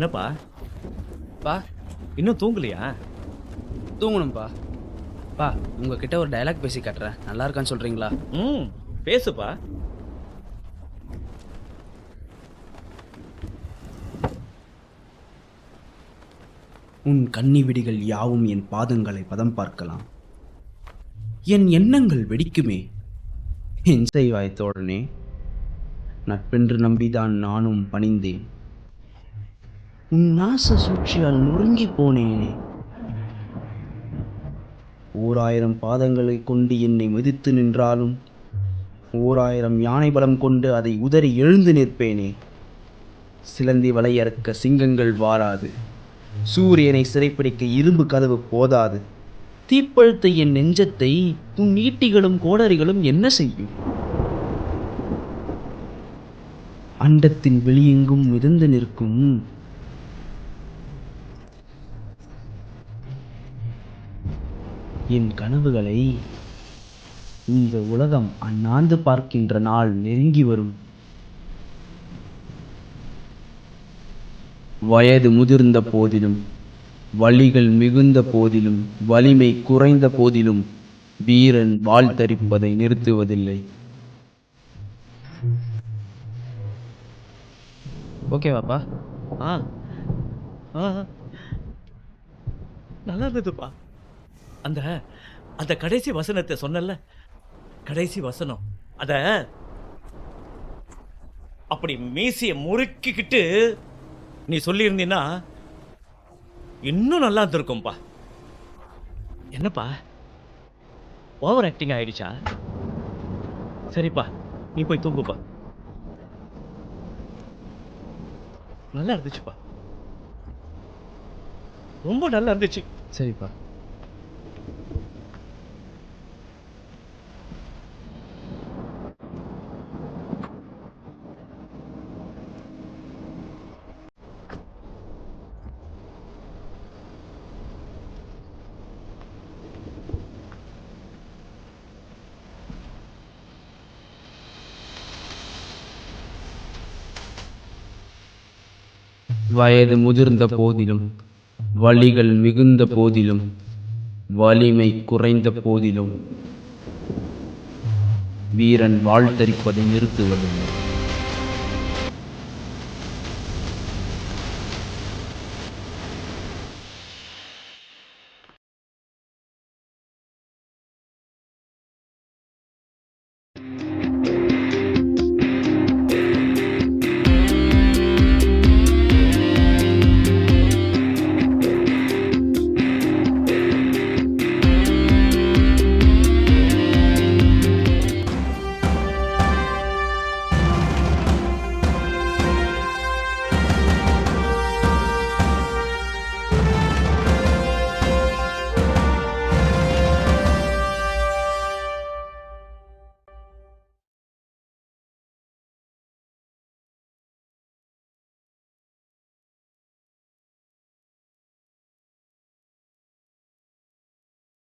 என்னப்பா? பா. இன்னும் தூங்கலையா? தூங்கணும்ப்பா பா உங்ககிட்ட ஒரு டயலாக் பேசி காட்டுறேன். நல்லா இருக்கான்னு சொல்றீங்களா? ம் பேசுப்பா. உன் கன்னி விடிகள் யாவும் என் பாதங்களை பதம் பார்க்கலாம். என் எண்ணங்கள் வெடிக்குமே. என் செய்வாய் தோழனே நட்பென்று நம்பிதான் நானும் பணிந்தேன். நாச சூழ்ச்சியால் நொறுங்கி போனேனே. ஓராயிரம் பாதங்களை கொண்டு என்னை மிதித்து நின்றாலும் ஓராயிரம் யானை பலம் கொண்டு அதை உதறி எழுந்து நிற்பேனே. சிலந்தி வலையறுக்க சிங்கங்கள் வாராது சூரியனை சிறைப்பிடிக்க இரும்பு கதவு போதாது. தீப்பழுத்த என் நெஞ்சத்தை உன் ஈட்டிகளும் கோடரிகளும் என்ன செய்யும்? அண்டத்தின் வெளியெங்கும் மிதந்து நிற்கும் என் கனவுகளை இந்த உலகம் அண்ணாந்து பார்க்கின்ற நாள் நெருங்கி வரும். வயது முதிர்ந்த போதிலும் வலிகள் மிகுந்த போதிலும் வலிமை குறைந்த போதிலும் வீரன் வாழ் தரிப்பதை நிறுத்துவதில்லை ஓகேவாப்பா ஆ. நல்லா இருந்ததுப்பா. அந்த அந்த கடைசி வசனத்தை சொன்னல கடைசி வசனம். அத அப்படி மீசிய முறுக்கிக்கிட்டு நீ சொல்லியிருந்தீன்னா இன்னும் நல்லா இருந்திருக்கும்பா. என்னப்பா? ஓவர் ஆக்டிங் ஆயிடுச்சா? சரிப்பா நீ போய் தூங்குப்பா. நல்லா இருந்துச்சுப்பா. ரொம்ப நல்லா இருந்துச்சு. சரிப்பா. வயது முதிர்ந்த போதிலும் வலிகள் மிகுந்த போதிலும் வலிமை குறைந்த போதிலும் வீரன் வாழ்த்தரிப்பதை நிறுத்துவதில்லை